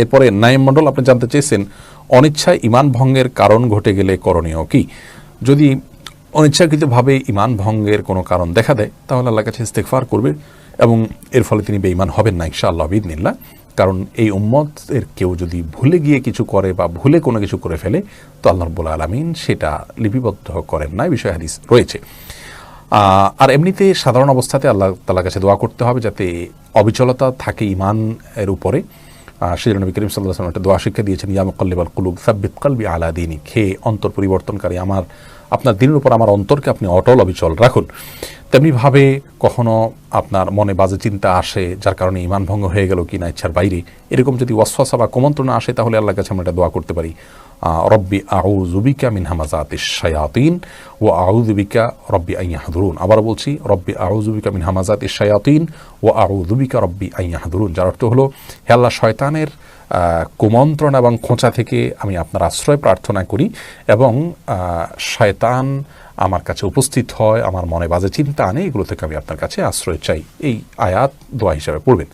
এরপরে নাইম মণ্ডল, আপনি জানতে চেয়েছেন, অনিচ্ছায় ইমান ভঙ্গের কারণ ঘটে গেলে করণীয় কি? যদি অনিচ্ছাকৃতভাবে ইমান ভঙ্গের কোনো কারণ দেখা দেয়, তাহলে আল্লাহর কাছে ইস্তেকফার করবে এবং এর ফলে তিনি বেঈমান হবেন না, ইনশাআল্লাহ বিদিনিল্লা কারণ এই উম্মতের কেউ যদি ভুলে গিয়ে কিছু করে বা ভুলে কোনো কিছু করে ফেলে, তো আল্লাহ রব্বুল আলমিন সেটা লিপিবদ্ধ করেন না বিষয়ে হাদিস রয়েছে। আর এমনিতে সাধারণ অবস্থাতে আল্লাহ তালার কাছে দোয়া করতে হবে যাতে অবিচলতা থাকে ইমান এর উপরে। সিজর নবী করিম সাল্লাহ একটা দোয়া শিক্ষা দিয়েছেন, ইয়া মুকাল্লিবাল কুলুব, সাব্বিত কলবি আলা দিনী খেয়ে অন্তর পরিবর্তনকারী, আমার, আপনার দিনের উপর আমার অন্তরকে আপনি অটল অবিচল রাখুন। তেমনিভাবে কখনো আপনার মনে বাজে চিন্তা আসে, যার কারণে ইমান ভঙ্গ হয়ে গেল কি না ইচ্ছার বাইরে। এরকম যদি ওয়াসওয়াসা বা কুমন্ত্রণা আসে, তাহলে আল্লাহর কাছে আমরা এটা দোয়া করতে পারি। রব্বি আউজুবিকা মিন হামাজাতিস শায়াতিন ও আউজুবিকা রব্বি আইয়াহদুরুন আবার বলছি, রব্বি আউজুবিকা মিন হামাজাতিস শায়াতিন ও আউজুবিকা রব্বি আইয়াহদুরুন যার অর্থ হলো, হে আল্লাহ, শয়তানের কুমন্ত্রণা এবং খোঁচা থেকে আমি আপনার আশ্রয় প্রার্থনা করি এবং শয়তান আমার কাছে উপস্থিত হয়, আমার মনে বাজে চিন্তা আনে, এগুলো থেকে আমি আপনার কাছে আশ্রয় চাই। এই আয়াত দোয়া হিসাবে পড়বেন।